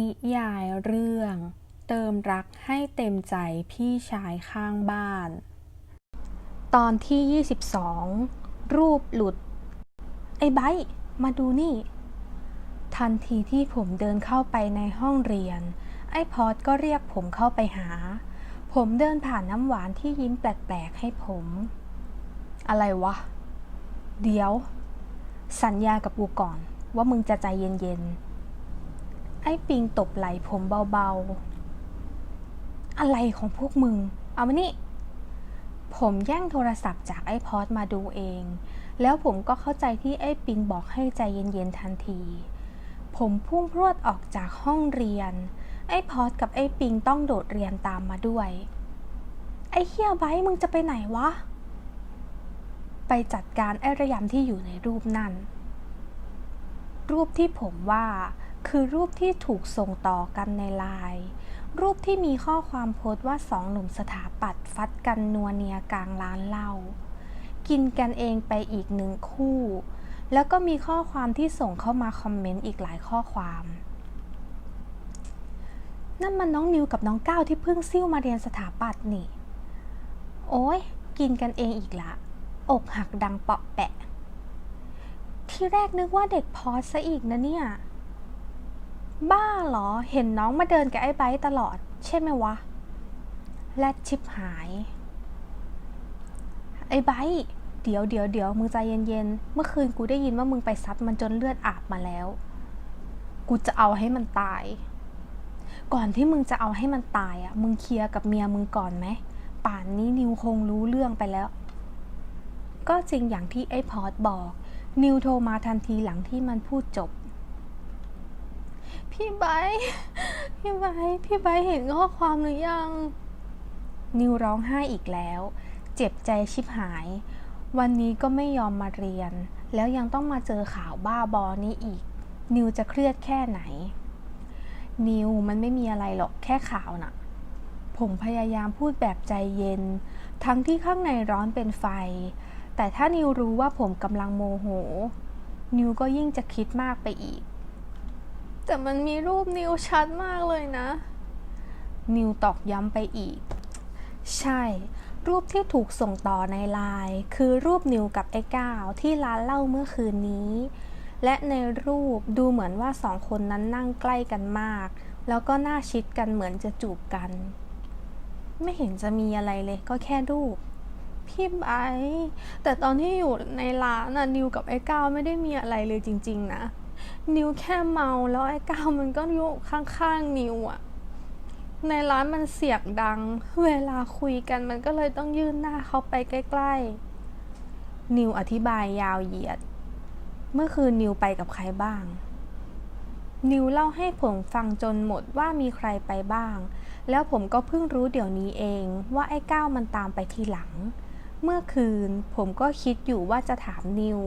นิยายเรื่อง เติมรักให้เต็มใจพี่ชายข้างบ้าน ตอนที่ 22 รูปหลุด ไอ้ไบมาดูนี่ ทันทีที่ผมเดินเข้าไปในห้องเรียน ไอ้พอดก็เรียกผมเข้าไปหา ผมเดินผ่านน้ำหวานที่ยิ้มแปลกๆให้ผม อะไรวะ เดี๋ยว สัญญากับกูก่อนว่ามึงจะใจเย็นๆ ไอ้ปิงตบไหลผมเบาๆ อะไรของพวกมึง เอามานี่ ผมแย่งโทรศัพท์จากไอ้พอดมาดูเอง แล้วผมก็เข้าใจที่ไอ้ปิงบอกให้ใจเย็นๆทันที ผมพุ่งพรวดออกจากห้องเรียน ไอ้พอดกับไอ้ปิงต้องโดดเรียนตามมาด้วย ไอ้เฮียไบร์ทมึงจะไปไหนวะ ไปจัดการไอ้ระยำที่อยู่ในรูปนั่น รูปที่ผมว่า คือรูปที่ถูกส่งต่อกันในไลน์รูปที่มีข้อความโพสต์ว่าสองหนุ่มสถาปัตย์ฟัดกันนัวเนียกลางร้านเหล้ากินกันเองไปอีกหนึ่งคู่ แล้วก็มีข้อความที่ส่งเข้ามาคอมเมนต์อีกหลายข้อความ นั่นมันน้องนิวกับน้องก้าวที่เพิ่งซิ่วมาเรียนสถาปัตย์นี่ โอ้ยกินกันเองอีกละ อกหักดังเปาะแปะ ที่แรกนึกว่าเด็กพอสซะอีกนะเนี่ย บ้าเหรอ เห็นน้องมาเดินกับไอ้ไบร์ทตลอด ใช่ไหมวะ แลดชิบหาย ไอ้ไบร์ทเดี๋ยวเดี๋ยวเดี๋ยวมึงใจเย็นๆ เมื่อคืนกูได้ยินว่ามึงไปซัดมันจนเลือดอาบมาแล้ว กูจะเอาให้มันตาย ก่อนที่มึงจะเอาให้มันตายอะ มึงเคลียร์กับเมียมึงก่อนไหม ป่านนี้นิวคงรู้เรื่องไปแล้ว ก็จริงอย่างที่ไอ้พอดบอก นิวโทรมาทันทีหลังที่มันพูดจบ พี่ไบพี่ไบพี่ไบเห็นข้อความหรือยัง นิวร้องไห้อีกแล้ว เจ็บใจชิบหาย วันนี้ก็ไม่ยอมมาเรียน แล้วยังต้องมาเจอข่าวบ้าบอนี้อีก นิวจะเครียดแค่ไหน นิวมันไม่มีอะไรหรอกแค่ข่าวน่ะ ผมพยายามพูดแบบใจเย็น ทั้งที่ข้างในร้อนเป็นไฟ แต่ถ้านิวรู้ว่าผมกำลังโมโห นิวก็ยิ่งจะคิดมากไปอีก แต่มันมีรูปนิวชัดมากเลยนะ นิวตอกย้ำไปอีก ใช่ รูปที่ถูกส่งต่อในไลน์คือรูปนิวกับไอ้ก้าวที่ร้านเหล้าเมื่อคืนนี้ และในรูปดูเหมือนว่าสองคนนั้นนั่งใกล้กันมาก แล้วก็หน่าชิดกันเหมือนจะจูบกัน ไม่เห็นจะมีอะไรเลยก็แค่รูปพี่ไบแต่ตอนที่อยู่ในร้านน่ะนิวกับไอ้ก้าวไม่ได้มีอะไรเลยจริง ๆ นะ นิวแค่เมาแล้วไอ้ก้าวมันก็อยู่ข้างๆ นิวอะในร้านมันเสียงดัง เวลาคุยกันมันก็เลยต้องยื่นหน้าเขาไปใกล้ๆ นิวอธิบายยาวเหยียด เมื่อคืนนิวไปกับใครบ้าง นิวเล่าให้ผมฟังจนหมดว่ามีใครไปบ้าง แล้วผมก็เพิ่งรู้เดี๋ยวนี้เองว่าไอ้ก้าวมันตามไปทีหลัง เมื่อคืนผมก็คิดอยู่ว่าจะถามนิว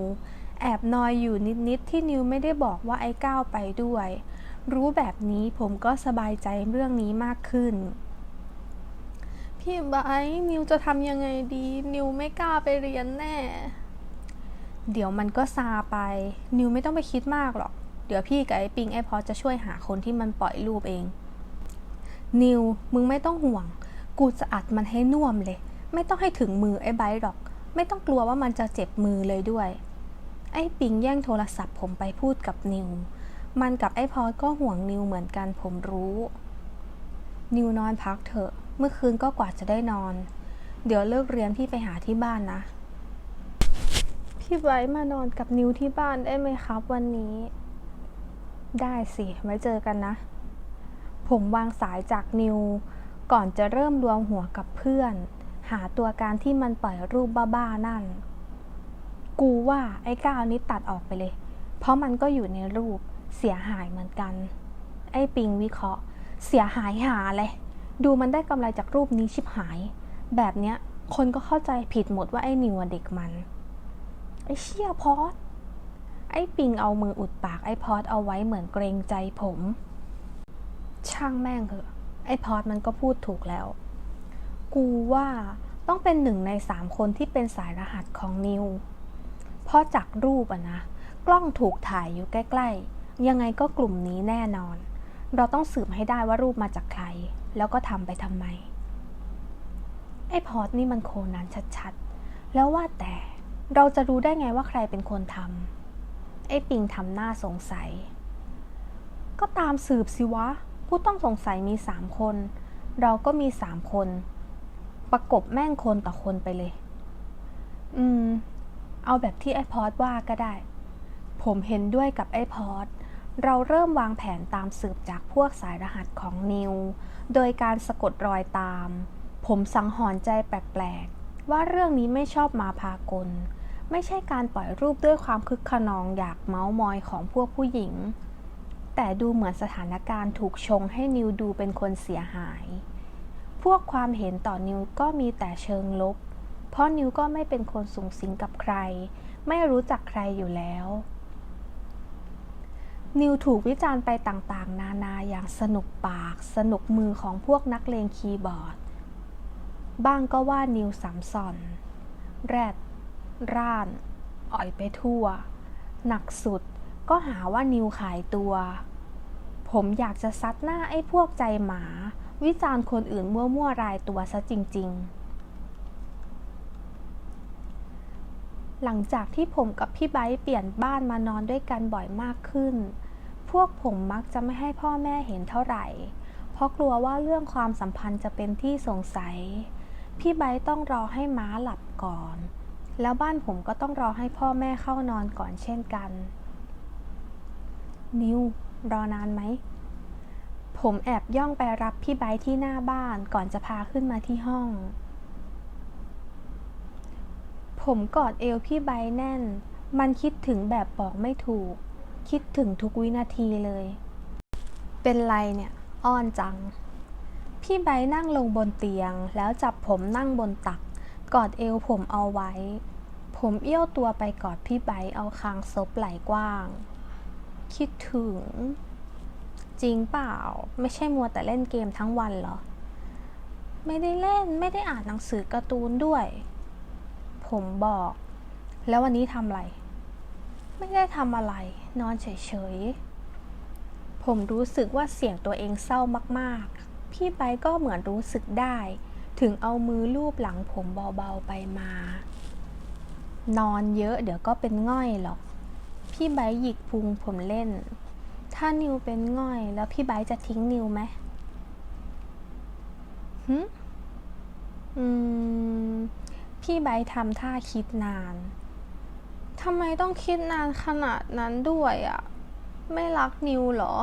แอบนอยอยู่นิด ๆ ที่นิวไม่ได้บอกว่าไอ้ก้าวไปด้วย รู้แบบนี้ผมก็สบายใจเรื่องนี้มากขึ้น พี่ไบร์นิวจะทำยังไงดี นิวไม่กล้าไปเรียนแน่ เดี๋ยวมันก็ซาไป นิวไม่ต้องไปคิดมากหรอก เดี๋ยวพี่กับไอ้ปิงไอ้พอจะช่วยหาคนที่มันปล่อยรูปเอง นิวมึงไม่ต้องห่วง กูจะอัดมันให้น่วมเลย ไม่ต้องให้ถึงมือไอ้ไบร์หรอก ไม่ต้องกลัวว่ามันจะเจ็บมือเลยด้วย ไอ้ปิงแย่งโทรศัพท์ผมไปพูดกับนิว มันกับไอ้พอดก็ห่วงนิวเหมือนกันผมรู้ นิวนอนพักเถอะ เมื่อคืนก็กว่าจะได้นอน เดี๋ยวเลิกเรียนพี่ไปหาที่บ้านนะ พี่ไว้มานอนกับนิวที่บ้านได้ไหมครับวันนี้ ได้สิ ไว้เจอกันนะ ผมวางสายจากนิว ก่อนจะเริ่มรวมหัวกับเพื่อน หาตัวการที่มันปล่อยรูปบ้าๆนั่น กูว่าไอ้ก้าวนี้ตัดออกไปเลย เพราะมันก็อยู่ในรูปเสียหายเหมือนกัน ไอ้ปิงวิเคราะห์ เสียหายหาเลย ดูมันได้กำไรจากรูปนี้ชิบหาย แบบเนี้ยคนก็เข้าใจผิดหมดว่าไอ้นิวเด็กมัน ไอ้เชี่ยพอดไอ้ปิงเอามืออุดปากไอ้พอดเอาไว้เหมือนเกรงใจผม ช่างแม่งเหอะไอ้พอดมันก็พูดถูกแล้ว กูว่าต้องเป็นหนึ่งในสามคนที่เป็นสายรหัสของนิว เพราะจากรูปอะนะ กล้องถูกถ่ายอยู่ใกล้ๆ ยังไงก็กลุ่มนี้แน่นอน เราต้องสืบให้ได้ว่ารูปมาจากใคร แล้วก็ทำไปทำไม ไอ้พอดนี่มันโคนันชัดๆ แล้วว่าแต่เราจะรู้ได้ไงว่าใครเป็นคนทำไอ้ปิงทำหน้าสงสัย ก็ตามสืบสิวะ ผู้ต้องสงสัยมีสามคน เราก็มีสามคน ประกบแม่งคนต่อคนไปเลย เอาแบบที่ไอ้พอดว่าก็ได้ ผมเห็นด้วยกับไอ้พอดเราเริ่มวางแผนตามสืบจากพวกสายรหัสของนิว โดยการสะกดรอยตาม ผมสังหรณ์ใจแปลกๆ ว่าเรื่องนี้ไม่ชอบมาพากล ไม่ใช่การปล่อยรูปด้วยความคึกขนองอยากเมาส์มอยของพวกผู้หญิง แต่ดูเหมือนสถานการณ์ถูกชงให้นิวดูเป็นคนเสียหาย พวกความเห็นต่อนิวก็มีแต่เชิงลบ เพราะนิวก็ไม่เป็นคนสูงสิงกับใคร ไม่รู้จักใครอยู่แล้ว นิวถูกวิจารณ์ไปต่างๆ นานาอย่างสนุกปาก สนุกมือของพวกนักเลงคีย์บอร์ด บ้างก็ว่านิวสัมซอน แรด ร่าน อ่อยไปทั่ว หนักสุดก็หาว่านิวขายตัว ผมอยากจะซัดหน้าไอ้พวกใจหมา วิจารณ์คนอื่นมั่วๆรายตัวซะจริง ๆ หลังจากที่ผมกับพี่ไบ์เปลี่ยนบ้านมานอนด้วยกันบ่อยมากขึ้น พวกผมมักจะไม่ให้พ่อแม่เห็นเท่าไหร่ เพราะกลัวว่าเรื่องความสัมพันธ์จะเป็นที่สงสัย พี่ไบต้องรอให้ม้าหลับก่อน แล้วบ้านผมก็ต้องรอให้พ่อแม่เข้านอนก่อนเช่นกัน นิวรอนานไหม ผมแอบย่องไปรับพี่ไบที่หน้าบ้านก่อนจะพาขึ้นมาที่ห้อง ผมกอดเอวพี่ไบแน่น มันคิดถึงแบบบอกไม่ถูก คิดถึงทุกวินาทีเลย เป็นไรเนี่ย อ้อนจัง พี่ไบนั่งลงบนเตียง แล้วจับผมนั่งบนตัก กอดเอวผมเอาไว้ ผมเอี้ยวตัวไปกอดพี่ไบเอาคางซบไหลกว้าง คิดถึง จริงเปล่า ไม่ใช่มัวแต่เล่นเกมทั้งวันเหรอ ไม่ได้เล่น ไม่ได้อ่านหนังสือการ์ตูนด้วย ผมบอก แล้ววันนี้ทำอะไร ไม่ได้ทำอะไร นอนเฉยๆ ผมรู้สึกว่าเสียงตัวเองเศร้ามากๆ พี่ไปก็เหมือนรู้สึกได้ ถึงเอามือลูบหลังผมเบาๆไปมา นอนเยอะเดี๋ยวก็เป็นง่อยหรอก พี่ไบหยิกพุงผมเล่น ถ้านิวเป็นง่อยแล้วพี่ไบจะทิ้งนิวไหมฮึอืม พี่ไบทำท่าคิดนาน ทำไมต้องคิดนานขนาดนั้นด้วยอะ่ะ ไม่รักนิวเหรอ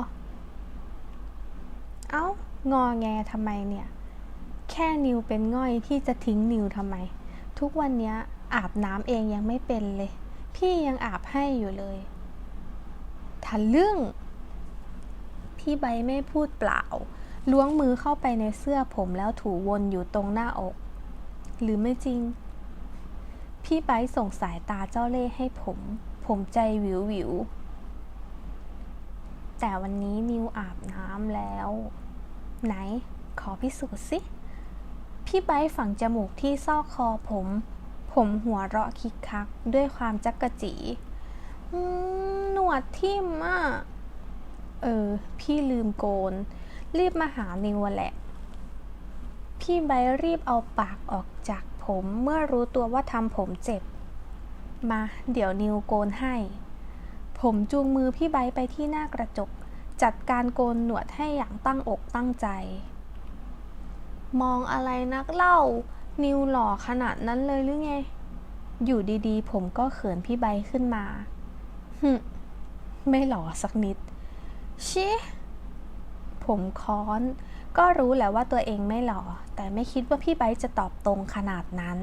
เอา้างอแงทำไมเนี่ย แค่นิวเป็นง่อยที่จะทิ้งนิวทำไม ทุกวันนี้อาบน้ำเองยังไม่เป็นเลย พี่ยังอาบให้อยู่เลยทันเรื่อง พี่ใบไม่พูดเปล่า ล้วงมือเข้าไปในเสื้อผมแล้วถูวนอยู่ตรงหน้าอก หรือไม่จริง พี่ไบส่งสายตาเจ้าเล่ห์ให้ผม ผมใจวิววิว แต่วันนี้นิวอาบน้ำแล้ว ไหน ขอพิสูจน์สิ พี่ไบฝังจมูกที่ซอกคอผม ผมหัวเราะคิกคักด้วยความจักกะจีหนวดทิ่มอะ เออ พี่ลืมโกน รีบมาหานิวแหละ พี่ไบรีบเอาปากออกจาก ผมเมื่อรู้ตัวว่าทำผมเจ็บ มา เดี๋ยวนิวโกนให้ ผมจูงมือพี่ไบไปที่หน้ากระจก จัดการโกนหนวดให้อย่างตั้งอกตั้งใจ มองอะไรนักเล่า นิวหล่อขนาดนั้นเลยหรือไง อยู่ดีๆ ผมก็เขินพี่ใบขึ้นมาฮึไม่หล่อสักนิด ชิ ผมค้อน ก็รู้แหละว่าตัวเองไม่หล่อ แต่ไม่คิดว่าพี่ไบจะตอบตรงขนาดนั้น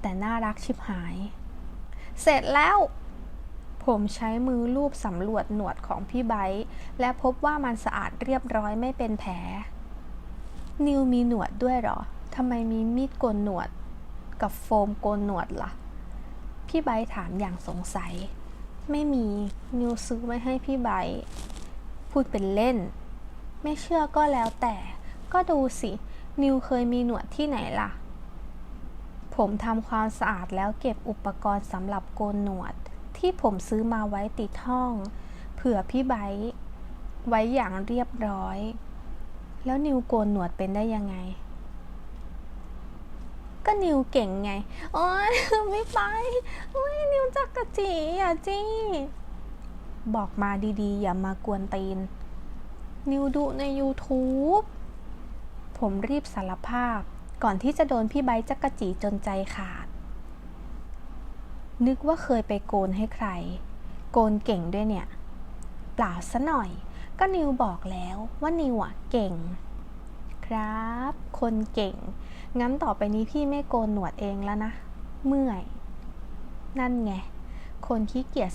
แต่น่ารักชิบหาย เสร็จแล้ว ผมใช้มือลูบสำรวจหนวดของพี่ไบและพบว่ามันสะอาดเรียบร้อยไม่เป็นแผล นิวมีหนวดด้วยหรอทำไมมีมีดโกนหนวด กับโฟมโกนหนวดละ่ะ พี่ไบถามอย่างสงสัย ไม่มีนิวซื้อไว้ให้พี่ไบพูดเป็นเล่น ไม่เชื่อก็แล้วแต่ ก็ดูสิ นิวเคยมีหนวดที่ไหนล่ะ ผมทำความสะอาดแล้วเก็บอุปกรณ์สำหรับโกนหนวด ที่ผมซื้อมาไว้ติดห้อง เผื่อพี่ไบไว้อย่างเรียบร้อย แล้วนิวโกนหนวดเป็นได้ยังไง ก็นิวเก่งไง โอ๊ยไม่ไปโอ๊ยนิวจักกะจีอย่าจี้ บอกมาดีๆ อย่ามากวนตีน นิวดูใน YouTube ผมรีบสารภาพ ก่อนที่จะโดนพี่ไบจักกะจีจนใจขาด นึกว่าเคยไปโกนให้ใคร โกนเก่งด้วยเนี่ย เปล่าซะหน่อย ก็นิวบอกแล้วว่านิวอะเก่ง ครับ คนเก่ง งั้นต่อไปนี้พี่ไม่โกนหนวดเองแล้วนะ เมื่อย นั่นไง คนขี้เกียจ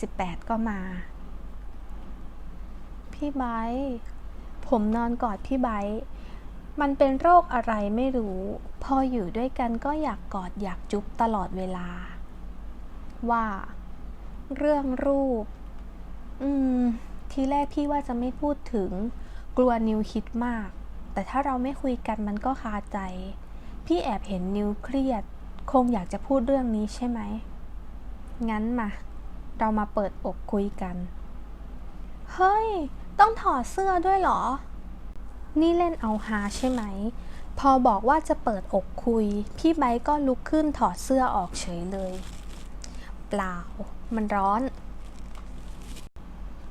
2018 ก็มา พี่ไบผมนอนกอดพี่ไบมันเป็นโรคอะไรไม่รู้ พออยู่ด้วยกันก็อยากกอดอยากจุ๊บตลอดเวลา ว่า เรื่องรูป อืม ทีแรกพี่ว่าจะไม่พูดถึง กลัวนิวคิดมาก แต่ถ้าเราไม่คุยกันมันก็คาใจ พี่แอบเห็นนิวเครียด คงอยากจะพูดเรื่องนี้ใช่ไหม งั้นมา เรามาเปิดอกคุยกัน เฮ้ย ต้องถอดเสื้อด้วยเหรอ นี่เล่นเอาฮาใช่ไหม พอบอกว่าจะเปิดอกคุย พี่ไบก็ลุกขึ้นถอดเสื้อออกเฉยเลย เปล่า มันร้อน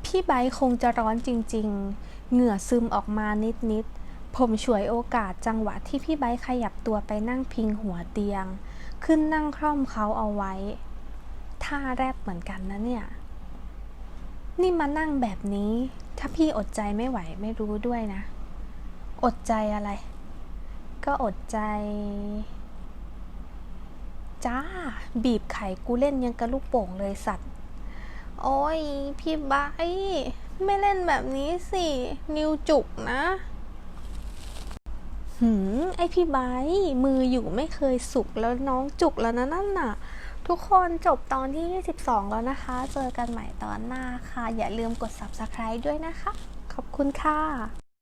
พี่ไบคงจะร้อนจริง ๆ เหงื่อซึมออกมานิด ๆผมฉวยโอกาสจังหวะที่พี่ไบขยับตัวไปนั่งพิงหัวเตียง ขึ้นนั่งคล่อมเขาเอาไว้ ท่าแรบเหมือนกันนะเนี่ย นี่มานั่งแบบนี้ ถ้าพี่อดใจไม่ไหวไม่รู้ด้วยนะ อดใจอะไร ก็อดใจ จ้า บีบไข่กูเล่นยังกระลูกโป่งเลยสัตว์ โอ้ย พี่ไบร์ทไม่เล่นแบบนี้สิ นิวจุกนะหืมไอพี่ไบมืออยู่ไม่เคยสุกแล้วน้องจุกแล้วนะนั่นน่ะ ทุกคนจบตอนที่ 22 แล้วนะคะ เจอกันใหม่ตอนหน้าค่ะ อย่าลืมกด subscribe ด้วยนะคะ ขอบคุณค่ะ